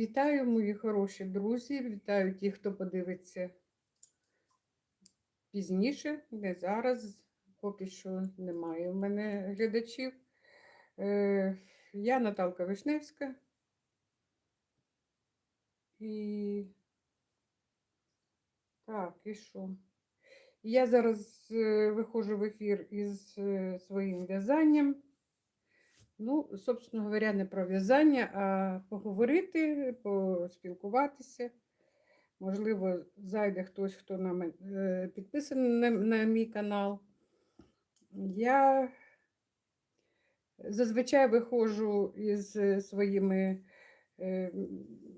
Вітаю, мої хороші друзі. Вітаю ті, хто подивиться пізніше, не зараз. Поки що немає в мене глядачів. Е, Я Наталка Вишневська. І так, і що? Я зараз е, виходжу в ефір із е, своїм в'язанням. Ну, собственно говоря, не про в'язання, а поговорити, поспілкуватися. Можливо, зайде хтось, хто на мен- е, підписаний на, на мій канал. Я зазвичай виходжу із е, своїми. е,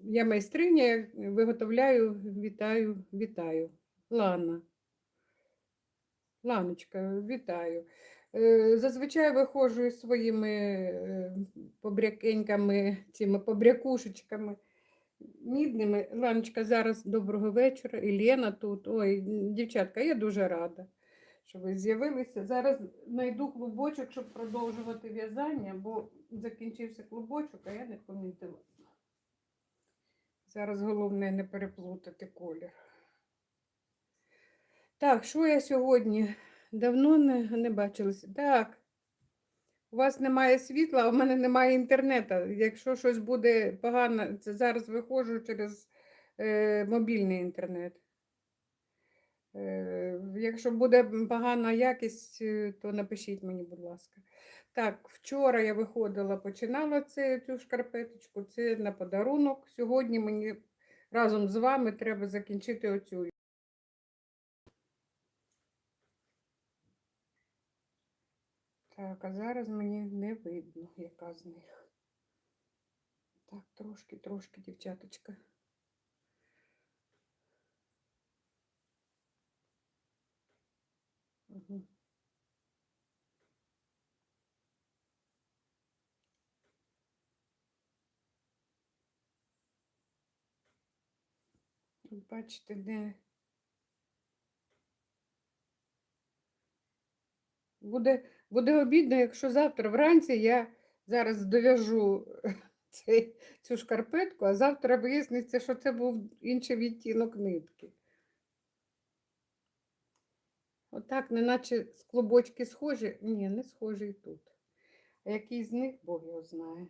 Я майстриня, виготовляю, вітаю, вітаю. Лана. Ланочка, вітаю. Е, Зазвичай виходжу із своїми е, побрякеньками, цими побрякушечками мідними. Ланочка, зараз доброго вечора. І Лена тут. Ой, дівчатка, я дуже рада, що ви з'явилися. Зараз знайду клубочок, щоб продовжувати в'язання, бо закінчився клубочок, а я не помітила. Зараз головне не переплутати колір. Так, що я сьогодні? Давно не, не бачилася. Так. У вас немає світла, а в мене немає інтернету. Якщо щось буде погано, це зараз виходжу через е, мобільний інтернет. Е, якщо буде погана якість, е, то напишіть мені, будь ласка. Так, вчора я виходила, починала це, цю шкарпеточку, це на подарунок. Сьогодні мені разом з вами треба закінчити оцю. Так, а зараз мені не видно, яка з них. Так, трошки, трошки, дівчаточка. Угу. Бачите, де буде, буде обідно, якщо завтра вранці я зараз дов'яжу цю шкарпетку, а завтра виясниться, що це був інший відтінок нитки. Отак, неначе з клубочки схожі. Ні, не схожі і тут. А який з них Бог його знає.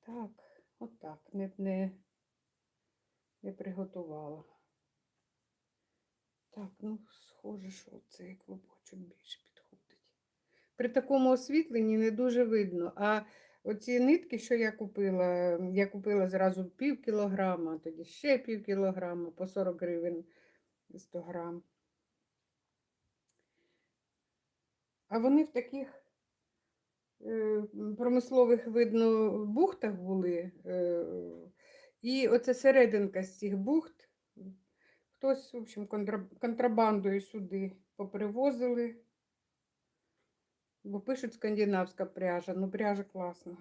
Так, отак, не, не, не приготувала. Так, ну, схоже, що цей клубочок більше підходить. При такому освітленні не дуже видно. А оці нитки, що я купила, я купила зразу пів кілограма, тоді ще пів кілограма, по 40 гривень 100 грам. А вони в таких е, промислових, видно, бухтах були. е, І оце серединка з цих бухт. Хтось, в общем, контрабандою сюди попривозили. Бо пишуть скандинавська пряжа, ну пряжа класна.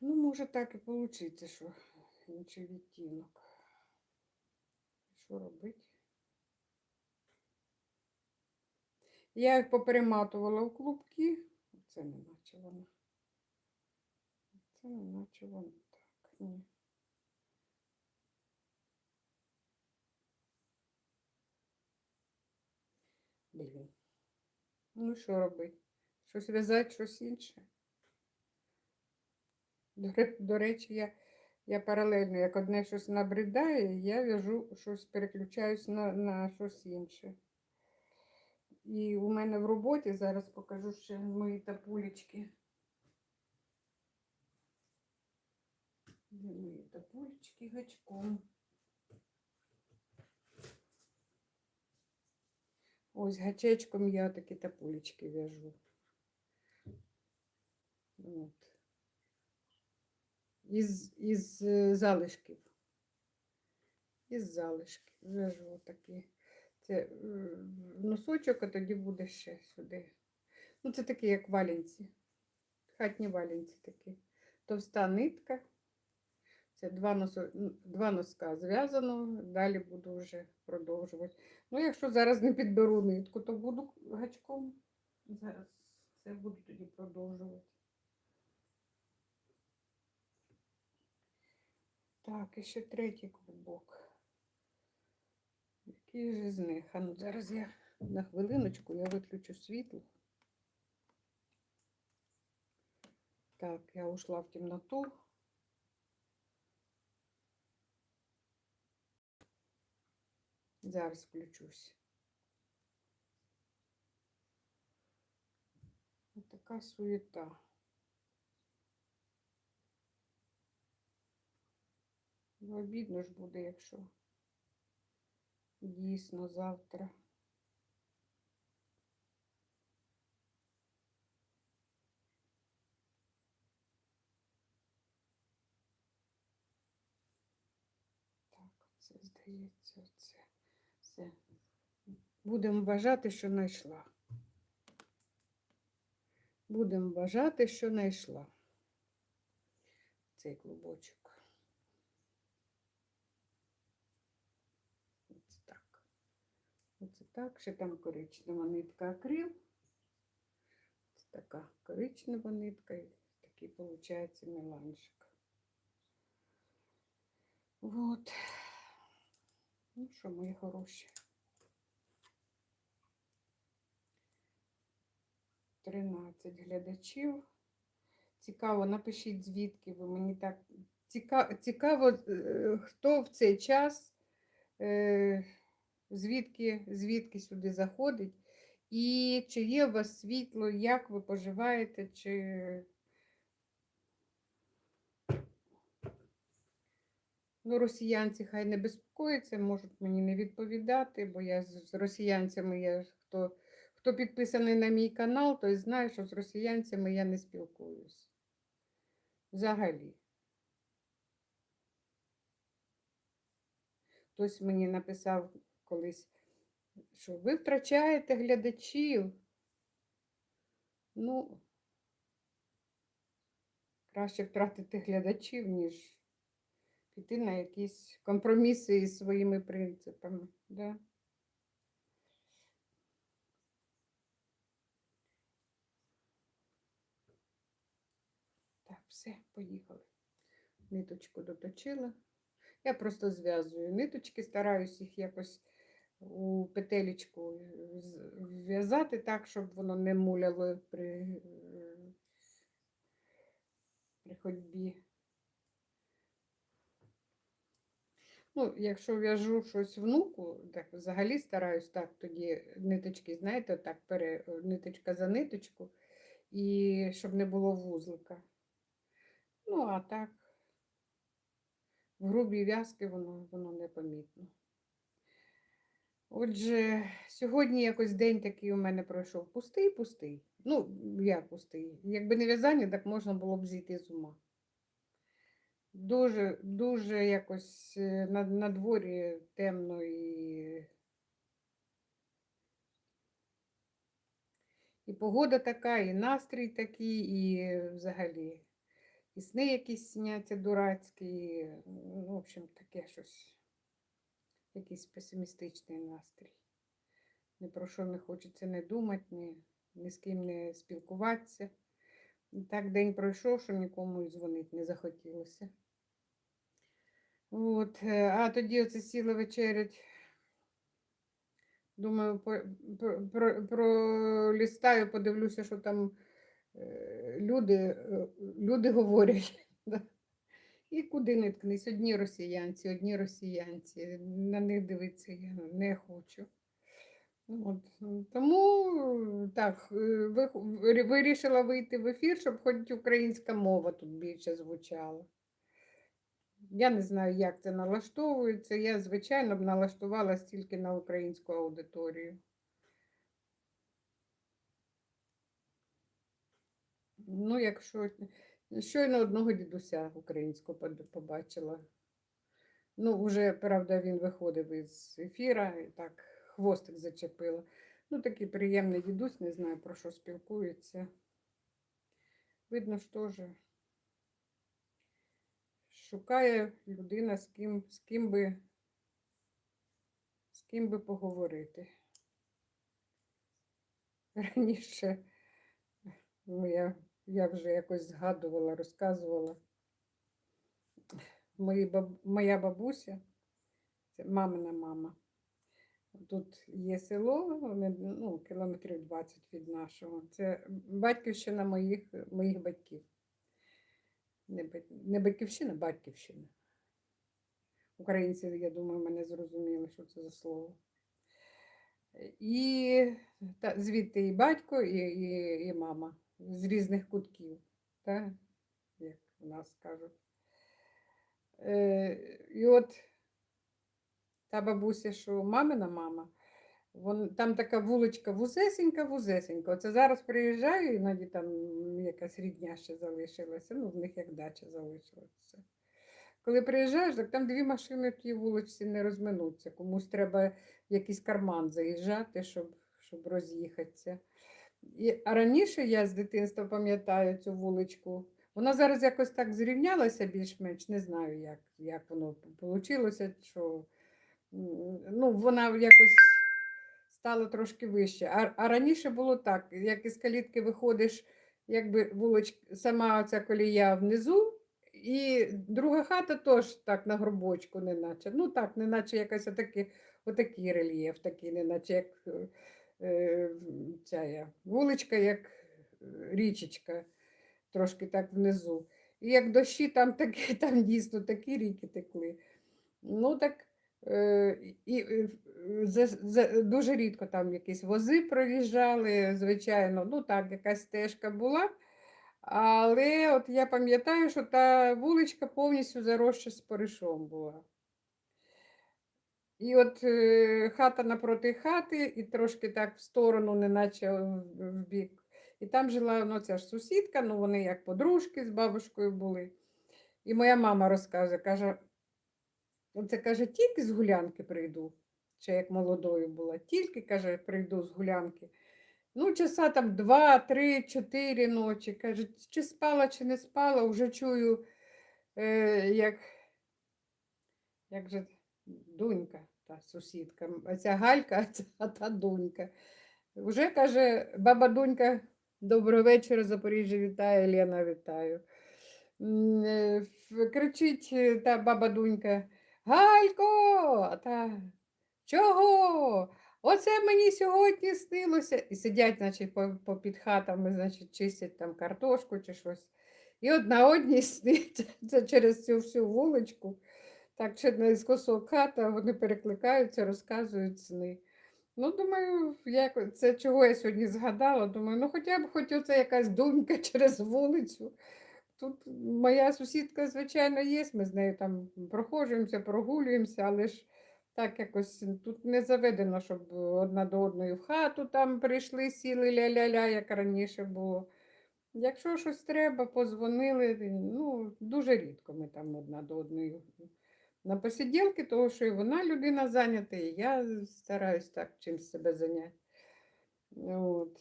Ну, може так і вийде, що інший відтінок. Що робити? Я їх поперематувала в клубки. Це не наче воно. Це не наче воно так. Ні. Блін. Ну, що робити? Щось в'язати, щось інше. До, до речі, я, я паралельно, як одне щось набридає, я в'яжу щось, переключаюсь на, на щось інше. І у мене в роботі зараз покажу ще мої тапулечки. Мої тапулечки гачком. Ось гачечком я такі тапулечки в'яжу. От. Із, із е, залишків. Із залишків в'яжу отакі. Це е, носочок, а тоді буде ще сюди. Ну, це такі, як валянці. Хатні валянці такі. Товста нитка. Це два, носо... два носка зв'язано, далі буду вже продовжувати. Ну, якщо зараз не підберу нитку, то буду гачком. Зараз це буду тоді продовжувати. Так, і ще третій клубок. Який же з них? А ну зараз я на хвилиночку я виключу світло. Так, я ушла в темноту. Зараз включусь. Ось така суєта. Ну, обідно ж буде, якщо дійсно завтра. Так, це здається, це все. Будемо вважати, що знайшла. Будемо вважати, що знайшла цей клубочок. Ось так. Оце так. Ще там коричнева нитка акрил. Ось така коричнева нитка. І такий виходить меланжик. Вот. Ну що, мої хороші. 13 глядачів. Цікаво, напишіть, звідки ви мені так цікаво, е, хто в цей час, е, звідки, звідки сюди заходить, і чи є у вас світло, як ви поживаєте, чи. Ну, росіянці хай не безпокояться, можуть мені не відповідати, бо я з росіянцями, я хто, хто підписаний на мій канал, той знає, що з росіянцями я не спілкуюсь. Взагалі. Хтось мені написав колись, що ви втрачаєте глядачів. Ну, краще втратити глядачів, ніж піти на якісь компроміси із своїми принципами. Да? Так, все, поїхали. Ниточку доточила. Я просто зв'язую ниточки, стараюсь їх якось у петелечку в'язати так, щоб воно не муляло при, при ходьбі. Ну, якщо в'яжу щось внуку, так взагалі стараюсь так, тоді ниточки, знаєте, так пере, ниточка за ниточку, і щоб не було вузлика. Ну, а так, в грубій в'язки воно, воно непомітно. Отже, сьогодні якось день такий у мене пройшов пустий-пустий. Ну, як пустий. Якби не в'язання, так можна було б зійти з ума. Дуже, дуже якось е, на, на дворі темно і, і погода така, і настрій такий, і взагалі і сни якісь сняться дурацькі. і, ну, В общем, таке щось, якийсь песимістичний настрій. Ні про що не хочеться не думати, ні, ні з ким не спілкуватися. І Так день пройшов, що нікому дзвонити не захотілося. От, е, а тоді оце сіла вечерять. Думаю, по- про- про- пролістаю, подивлюся, що там е, люди, е, люди говорять. І куди не ткнись, одні росіянці, одні росіянці. На них дивитися я не хочу. От. Тому е, так, ви- ви- вирішила вийти в ефір, щоб хоч українська мова тут більше звучала. Я не знаю, як це налаштовується. Я, звичайно, б налаштувалась тільки на українську аудиторію. Ну, якщо щойно одного дідуся українського побачила. Ну, вже, правда, він виходив із ефіра і так хвостик зачепила. Ну, такий приємний дідусь, не знаю, про що спілкується. Видно ж теж. Шукає людина, з ким, з ким би, з ким би поговорити. раніше ну, я, я вже якось згадувала, розказувала. Мої баб... Моя бабуся, це мамина мама. Тут є село, ну, кілометрів 20 від нашого. Це батьківщина моїх, моїх батьків. Не, батьківщина, батьківщина. Українці, я думаю, мене зрозуміли, що це за слово. І та, звідти і батько, і, і, і мама з різних кутків, та, як у нас кажуть. Е, і от та бабуся, що мамина мама, вон, там така вуличка вузесенька, вузесенька. Оце зараз приїжджаю, іноді там якась рідня ще залишилася, ну, в них як дача залишилася. Коли приїжджаєш, так там дві машини в тій вуличці не розминуться. Комусь треба в якийсь карман заїжджати, щоб, щоб роз'їхатися. І, а раніше я з дитинства пам'ятаю цю вуличку. Вона зараз якось так зрівнялася більш-менш, не знаю, як, як воно вийшло, що ну, вона якось стала трошки вище. А, а раніше було так, як із калітки виходиш, якби вуличка, сама ця колія внизу, і друга хата теж так на горбочку, неначе. Ну так, неначе якась отакий, отакий рельєф, такий, неначе як е, ця я, вуличка, як е, річечка, трошки так внизу. І як дощі, там такі, там дійсно такі ріки текли. Ну так і е, за, за, дуже рідко там якісь вози проїжджали, звичайно, ну так, якась стежка була. Але от я пам'ятаю, що та вуличка повністю заросша споришом була. І от е, хата напроти хати, і трошки так в сторону, неначе в бік. І там жила ну, ця ж сусідка, ну вони як подружки з бабушкою були. І моя мама розказує, каже, оце каже, тільки з гулянки прийду, ще як молодою була, тільки каже, прийду з гулянки. Ну, часа там два, три, чотири ночі. Каже, чи спала, чи не спала, вже чую, е, як, як же донька, та сусідка, м, а ця Галька, а та донька. Вже каже, баба донька, доброго вечора, Запоріжжя вітає, Лена вітаю. Е, Кричить е, та баба донька, Галько, та чого? Оце мені сьогодні снилося. І сидять, значить, по, по під хатами, значить, чистять там картошку чи щось. І одна одній сниться через цю всю вуличку. Так, чи наискосок хата, вони перекликаються, розказують сни. Ну, думаю, як, це чого я сьогодні згадала. Думаю, ну хоча б хоч оце якась думка через вулицю. Тут моя сусідка, звичайно, є, ми з нею там проходжуємося, прогулюємося, але ж так якось тут не заведено, щоб одна до одної в хату там прийшли, сіли ля-ля-ля, як раніше було. Якщо щось треба, позвонили. Ну, дуже рідко ми там одна до одної на посиділки, тому що і вона людина зайнята, і я стараюсь так чимось себе зайняти. От.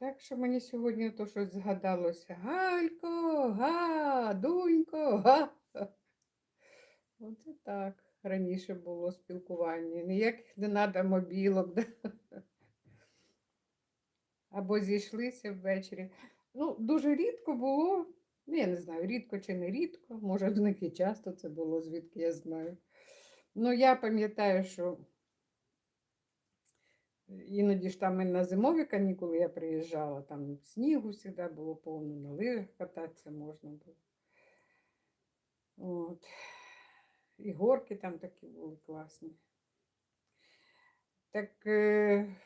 Так що мені сьогодні то щось згадалося. Галько, га, дунько, га. Оце так раніше було спілкування. Ніяких не треба мобілок. Да? Або зійшлися ввечері. Ну, дуже рідко було. Ну, я не знаю, рідко чи не рідко. Може, в них і часто це було, звідки я знаю. Ну, я пам'ятаю, що іноді ж там на зимові канікули я приїжджала, там снігу завжди було повно, на лижах кататися можна було. От. І горки там такі були класні. Так е,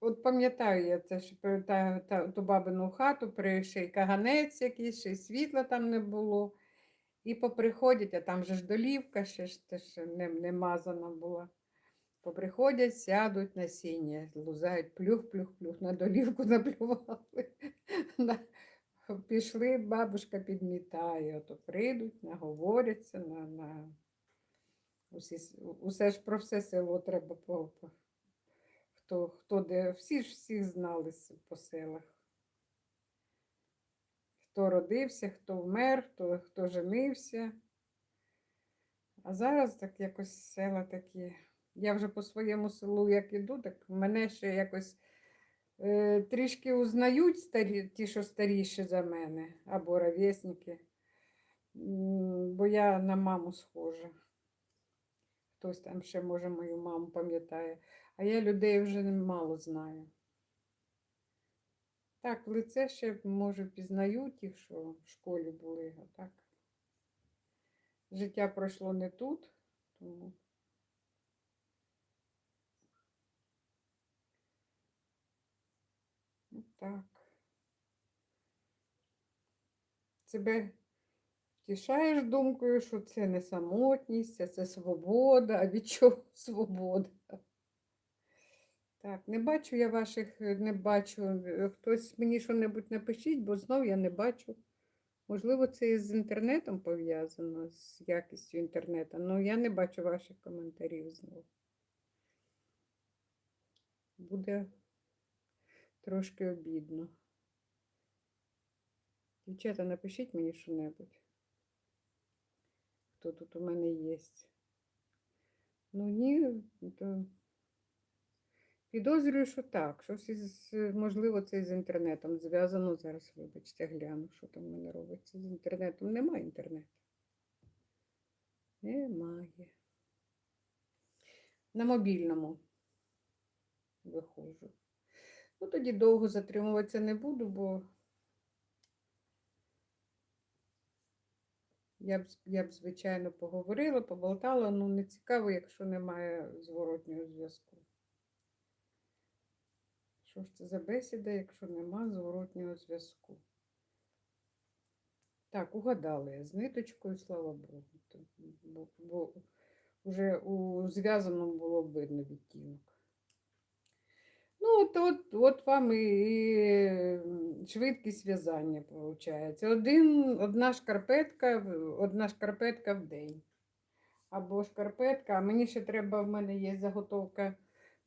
от пам'ятаю я це, що та, та, ту бабину хату, ще й каганець якийсь, ще й світла там не було. І поприходять, а там же ж долівка ще ж теж не, не мазана була. Поприходять, сядуть на сіння, лузають плюх-плюх-плюх, на долівку наплювали. Пішли, бабушка підмітає, ото прийдуть, наговоряться на, на... Усі, усе ж про все село треба по, по... Хто, хто де, всі ж всіх знали по селах. Хто родився, хто вмер, хто, хто женився. А зараз так якось села такі Я вже по своєму селу як іду, так мене ще якось е, трішки узнають старі, ті, що старіші за мене, або ровесники. Бо я на маму схожа. Хтось там ще, може, мою маму пам'ятає. А я людей вже мало знаю. Так, в лице ще, може, впізнаю тих, що в школі були, а так. Життя пройшло не тут, тому. Ну, так. Себе втішаєш думкою, що це не самотність, а це свобода. А від чого свобода? Так, не бачу я ваших, не бачу. Хтось мені що-небудь напишіть, бо знов я не бачу. Можливо, це із інтернетом пов'язано, з якістю інтернету. Ну, я не бачу ваших коментарів знов. Буде трошки обідно. Дівчата, напишіть мені що-небудь. Хто тут у мене є. Ну ні, то підозрюю, що так. Щось із, можливо, це з інтернетом зв'язано. Зараз, вибачте, гляну, що там в мене робиться з інтернетом. Немає інтернету. Немає. На мобільному виходжу. Ну, тоді довго затримуватися не буду, бо я б, я б, звичайно, поговорила, поболтала, ну не цікаво, якщо немає зворотнього зв'язку. Що ж це за бесіда, якщо нема зворотнього зв'язку? Так, угадала я з ниточкою, слава Богу. Бо, бо вже у зв'язаному було видно відтінок. Ну, от, от, от вам і, і швидкість в'язання виходить. Один, одна шкарпетка, одна шкарпетка в день. Або шкарпетка, а мені ще треба, в мене є заготовка.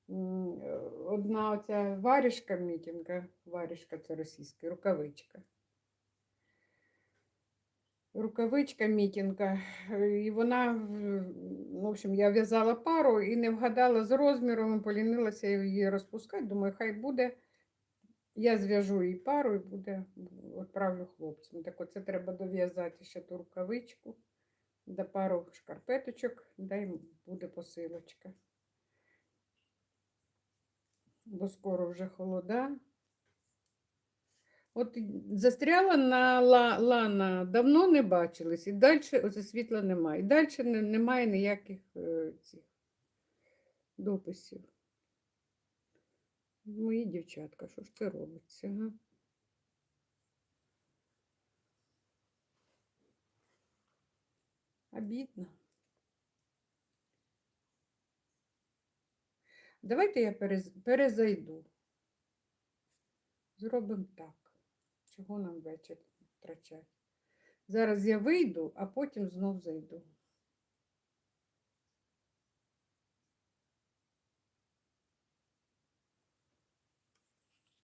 е, Одна оця варішка мітінка, варішка це російська, рукавичка. Рукавичка мітінка. І вона, в общем, я в'язала пару і не вгадала з розміром, полінилася її розпускати. Думаю, хай буде. Я зв'яжу їй пару і буде, відправлю хлопцям. Так оце треба дов'язати ще ту рукавичку, да пару шкарпеточок, да й буде посилочка. Бо скоро вже холода. От застряла на ла, лана, давно не бачились, і далі оце світла немає. І далі не, немає ніяких е, цих дописів. Мої дівчатка, що ж це робиться? Га? Обідно. Давайте я перез, перезайду. Зробимо так. Чого нам вечір втрачати? Зараз я вийду, а потім знов зайду.